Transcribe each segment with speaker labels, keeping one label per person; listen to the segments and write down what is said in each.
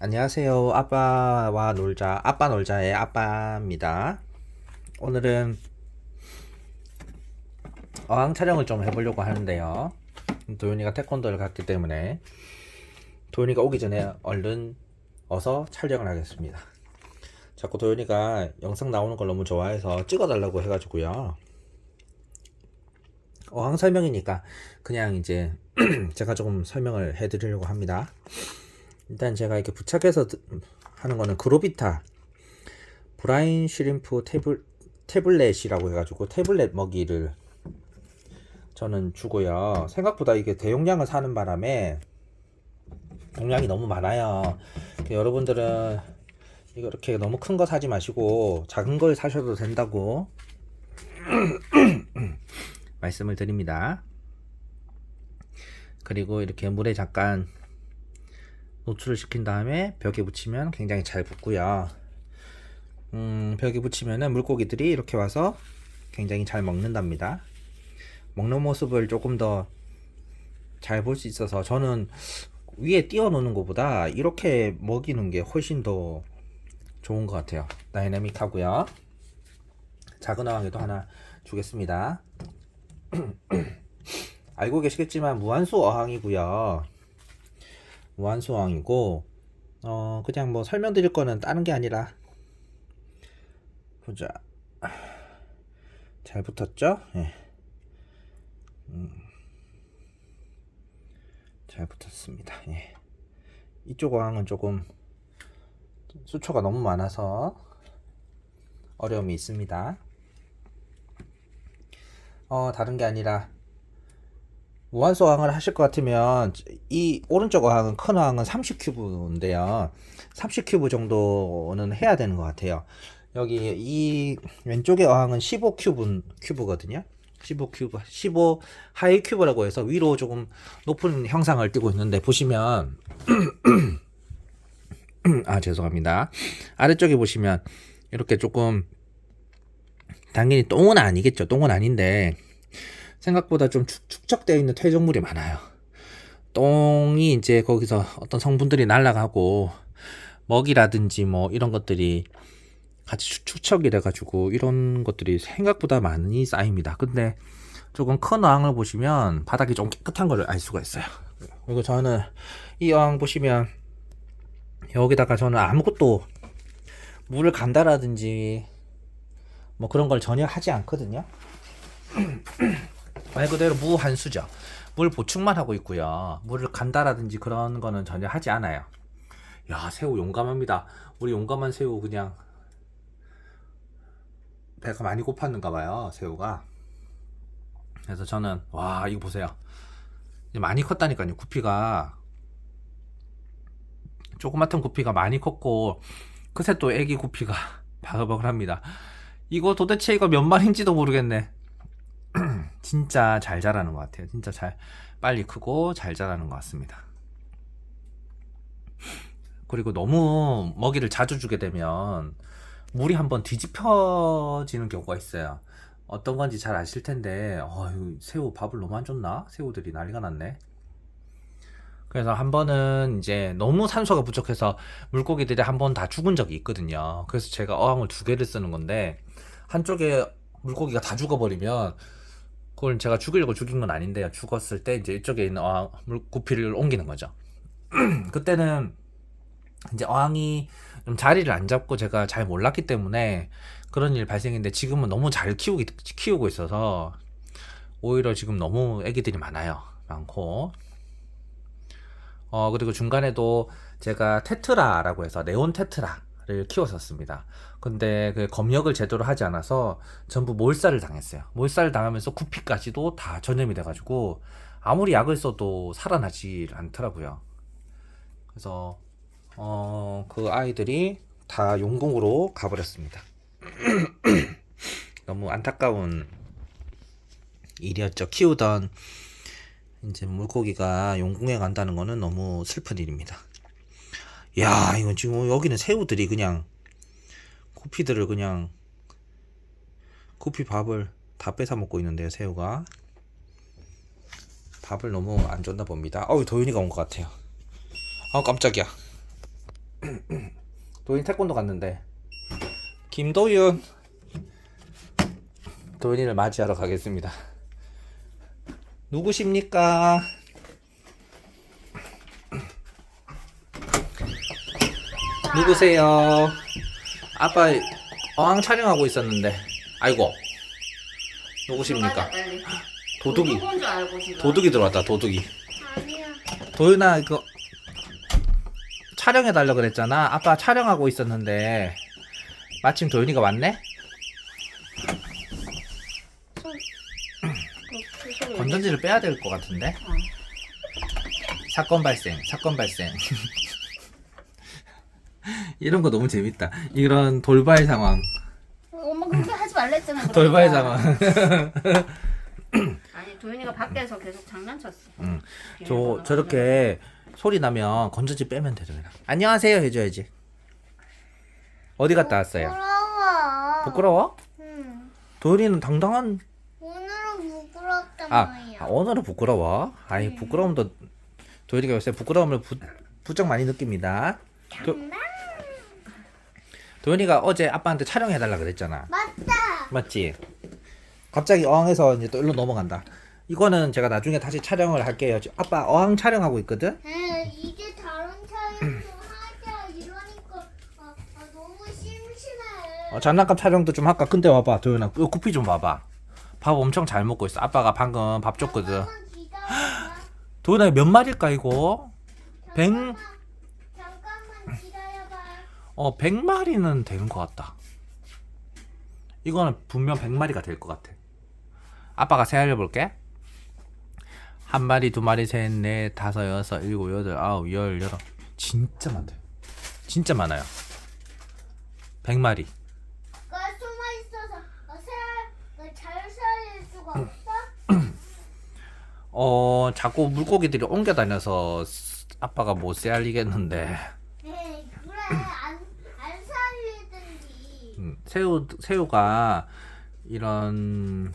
Speaker 1: 안녕하세요. 아빠와 놀자, 아빠 놀자의 아빠입니다. 오늘은 어항 촬영을 좀 해보려고 하는데요. 도윤이가 태권도를 갔기 때문에 도윤이가 오기 전에 얼른 어서 촬영을 하겠습니다. 자꾸 도윤이가 영상 나오는 걸 너무 좋아해서 찍어달라고 해가지고요. 어항 설명이니까 그냥 이제 제가 조금 설명을 해드리려고 합니다. 일단 제가 이렇게 부착해서 드- 하는 거는 그로비타 브라인 슈림프 태블 태블렛이라고 해가지고 태블렛 먹이를 저는 주고요. 생각보다 이게 대용량을 사는 바람에 용량이 너무 많아요. 그러니까 여러분들은 이거 이렇게 너무 큰 거 사지 마시고 작은 걸 사셔도 된다고 말씀을 드립니다. 그리고 이렇게 물에 잠깐 노출을 시킨 다음에 벽에 붙이면 굉장히 잘 붙고요. 음, 벽에 붙이면은 물고기들이 이렇게 와서 굉장히 잘 먹는답니다. 먹는 모습을 조금 더 잘 볼 수 있어서 저는 위에 띄워놓는 것보다 이렇게 먹이는 게 훨씬 더 좋은 것 같아요. 다이내믹하고요. 작은 어항에도 하나 주겠습니다. 알고 계시겠지만 무한수 어항이고요. 무한수왕이고 어 그냥 뭐 설명드릴 거는 다른 게 아니라 보자 잘 붙었죠? 예. 음. 잘 붙었습니다. 예. 이쪽 어항은 조금 수초가 너무 많아서 어려움이 있습니다. 어 다른 게 아니라 무한소 어항을 하실 것 같으면 이 오른쪽 어항은 큰 어항은 30큐브인데요. 30큐브 정도는 해야 되는 것 같아요. 여기 이 왼쪽의 어항은 15큐브 큐브거든요. 15큐브, 15 하이 큐브라고 해서 위로 조금 높은 형상을 띄고 있는데 보시면 아 죄송합니다. 아래쪽에 보시면 이렇게 조금 당연히 똥은 아니겠죠. 똥은 아닌데 생각보다 좀 축, 축적되어 있는 퇴적물이 많아요. 똥이 이제 거기서 어떤 성분들이 날아가고 먹이라든지 뭐 이런 것들이 같이 축- 축적이 돼가지고 이런 것들이 생각보다 많이 쌓입니다. 근데 조금 큰 어항을 보시면 바닥이 좀 깨끗한 걸 알 수가 있어요. 그리고 저는 이 어항 보시면 여기다가 저는 아무것도 물을 간다라든지 뭐 그런 걸 전혀 하지 않거든요. 말 그대로 무한수죠. 물 보충만 하고 있고요. 물을 간다라든지 그런 거는 전혀 하지 않아요. 야, 새우 용감합니다. 우리 용감한 새우 그냥 배가 많이 고팠는가 봐요, 새우가. 그래서 저는 와, 이거 보세요. 많이 컸다니까요, 구피가. 조그맣던 구피가 많이 컸고 그새 또 애기 구피가 바글바글합니다. 이거 도대체 이거 몇 마리인지도 모르겠네. 진짜 잘 자라는 것 같아요. 진짜 잘 빨리 크고 잘 자라는 것 같습니다. 그리고 너무 먹이를 자주 주게 되면 물이 한번 뒤집혀지는 경우가 있어요. 어떤 건지 잘 아실 텐데, 어휴, 새우 밥을 너무 안 줬나? 새우들이 난리가 났네. 그래서 한 번은 이제 너무 산소가 부족해서 물고기들이 한 번 다 죽은 적이 있거든요. 그래서 제가 어항을 두 개를 쓰는 건데, 한쪽에 물고기가 다 죽어버리면, 그걸 제가 죽이려고 죽인 건 아닌데요. 죽었을 때 이제 이쪽에 있는 어항, 물, 구피를 옮기는 거죠. 그때는 이제 어항이 좀 자리를 안 잡고 제가 잘 몰랐기 때문에 그런 일 발생했는데 지금은 너무 잘 키우기, 키우고 있어서 오히려 지금 너무 애기들이 많아요. 많고. 어, 그리고 중간에도 제가 테트라라고 해서 네온 테트라 를 키웠었습니다. 근데 그 검역을 제대로 하지 않아서 전부 몰살을 당했어요. 몰살을 당하면서 구피까지도 다 전염이 돼가지고 아무리 약을 써도 살아나지 않더라고요. 그래서 어, 그 아이들이 다 용궁으로 가버렸습니다. 너무 안타까운 일이었죠. 키우던 이제 물고기가 용궁에 간다는 거는 너무 슬픈 일입니다. 야, 이건 지금 여기는 새우들이 그냥 구피들을 그냥 구피 밥을 다 뺏어 먹고 있는데요, 새우가. 밥을 너무 안 줬나 봅니다. 어우, 도윤이가 온 것 같아요. 아 깜짝이야. 도윤 태권도 갔는데 김도윤 도윤이를 맞이하러 가겠습니다. 누구십니까? 누구세요? 아빠 어항 촬영하고 있었는데 아이고 누구십니까?
Speaker 2: 빨리.
Speaker 1: 도둑이
Speaker 2: 누군 줄 알고 지금.
Speaker 1: 도둑이 들어왔다 도둑이
Speaker 2: 아니야.
Speaker 1: 도윤아 이거 촬영해 달라 그랬잖아 아빠 촬영하고 있었는데 마침 도윤이가 왔네
Speaker 2: 그, 그.
Speaker 1: 건전지를 빼야 될 것 같은데
Speaker 2: 어.
Speaker 1: 사건 발생 사건 발생 이런 거 너무 재밌다 이런 돌발 상황
Speaker 2: 엄마 그렇게 하지 말랬잖아. 그러니까.
Speaker 1: 돌발 상황
Speaker 2: 아니 도윤이가 밖에서 계속 장난쳤어.
Speaker 1: 응. 저
Speaker 2: 비밀번호
Speaker 1: 저렇게 소리 나면 건전지 빼면 되잖아 안녕하세요 해줘야지 어디 갔다 왔어요
Speaker 3: 부끄러워.
Speaker 1: 부끄러워?
Speaker 3: 응.
Speaker 1: 도윤이는 당당한
Speaker 3: 오늘은 부끄럽단
Speaker 1: 아,
Speaker 3: 말이야.
Speaker 1: 아 오늘은 부끄러워. 아니 부끄러움도 도현이가 요새 부끄러움을 부, 부쩍 많이 느낍니다. 도, 도현이가 어제 아빠한테 촬영해달라 그랬잖아.
Speaker 3: 맞다.
Speaker 1: 맞지? 갑자기 어항에서 이제 또 일로 넘어간다. 이거는 제가 나중에 다시 촬영을 할게요. 지금 아빠 어항 촬영하고 있거든.
Speaker 3: 에 이제 다른 차에도 하자 이러니까 아, 아, 너무 심심해.
Speaker 1: 어, 장난감 촬영도 좀 할까? 근데 와봐, 도현아, 이 구피 좀 봐봐. 밥 엄청 잘 먹고 있어. 아빠가 방금 밥 줬거든.
Speaker 3: 잠깐만.
Speaker 1: 도현아 몇 마리일까 이거? 백,
Speaker 3: 잠깐만, 잠깐만 기다려봐.
Speaker 1: 어, 100마리는 되는 것 같다. 이거는 분명 100마리가 될 것 같아. 아빠가 세 알려 볼게. 한 마리, 두 마리, 셋, 넷, 다섯, 여섯, 일곱, 여덟, 아홉, 열, 열어. 진짜 많대. 진짜 많아요. 100마리.
Speaker 3: 나 숨어 있어서 어, 살, 잘 살릴 수가 없어?
Speaker 1: 어, 자꾸 물고기들이 옮겨 다녀서 아빠가 못 세알리겠는데.
Speaker 3: 네, 그래 안, 안 살리든지.
Speaker 1: 음, 새우 새우가 이런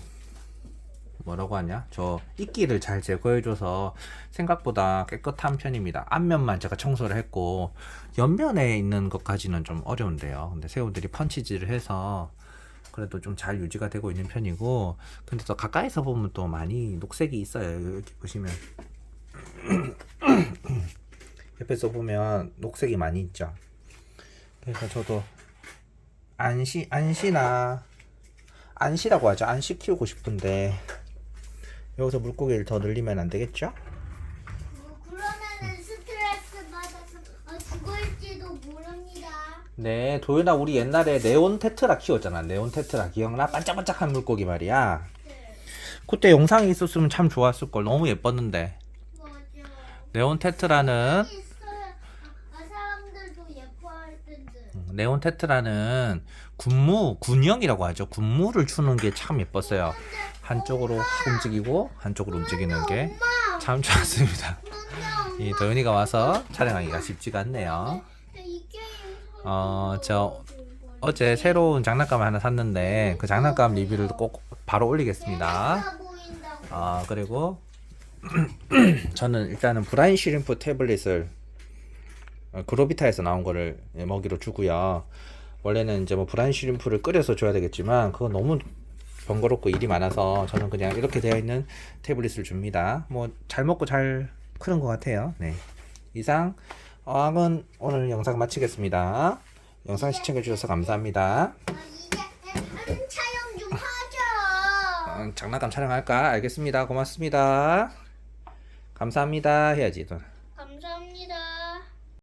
Speaker 1: 뭐라고 하냐? 저 이끼를 잘 제거해줘서 생각보다 깨끗한 편입니다. 앞면만 제가 청소를 했고 옆면에 있는 것까지는 좀 어려운데요. 근데 새우들이 펀치질을 해서 그래도 좀 잘 유지가 되고 있는 편이고 근데 또 가까이서 보면 또 많이 녹색이 있어요. 여기 보시면. 옆에서 보면 녹색이 많이 있죠. 그래서 저도 안시 안시나 안시라고 하죠. 안시 키우고 싶은데 여기서 물고기를 더 늘리면 안 되겠죠?
Speaker 3: 뭐 그러면은 스트레스 받아서 어, 죽을지도 모릅니다.
Speaker 1: 네, 도윤아 우리 옛날에 네온 테트라 키웠잖아. 네온 테트라 기억나? 반짝반짝한 물고기 말이야.
Speaker 3: 네,
Speaker 1: 그때 영상이 있었으면 참 좋았을 걸. 너무 예뻤는데.
Speaker 3: 맞아.
Speaker 1: 네온 테트라는
Speaker 3: 있어야 아, 사람들도 예뻐할 텐데.
Speaker 1: 네온 테트라는 군무 군형이라고 하죠. 군무를 추는 게 참 예뻤어요. 한쪽으로 확 움직이고 한쪽으로 움직이는 게 참 좋았습니다. 이 도윤이가 와서 촬영하기가 쉽지가 않네요. 어, 저 어제 새로운 장난감을 하나 샀는데 그 장난감 리뷰를 꼭 바로 올리겠습니다. 아 그리고 저는 일단은 브라인 쉬림프 태블릿을 어, 그로비타에서 나온 거를 예, 먹이로 주고요. 원래는 이제 뭐 브라인 쉬림프를 끓여서 줘야 되겠지만 그건 너무 번거롭고 일이 많아서 저는 그냥 이렇게 되어 있는 태블릿을 줍니다. 뭐 잘 먹고 잘 크는 것 같아요. 네. 이상 어항은 오늘 영상 마치겠습니다. 영상 시청해 주셔서 감사합니다.
Speaker 3: 아,
Speaker 1: 장난감 촬영할까? 알겠습니다. 고맙습니다. 감사합니다. 해야지. 또.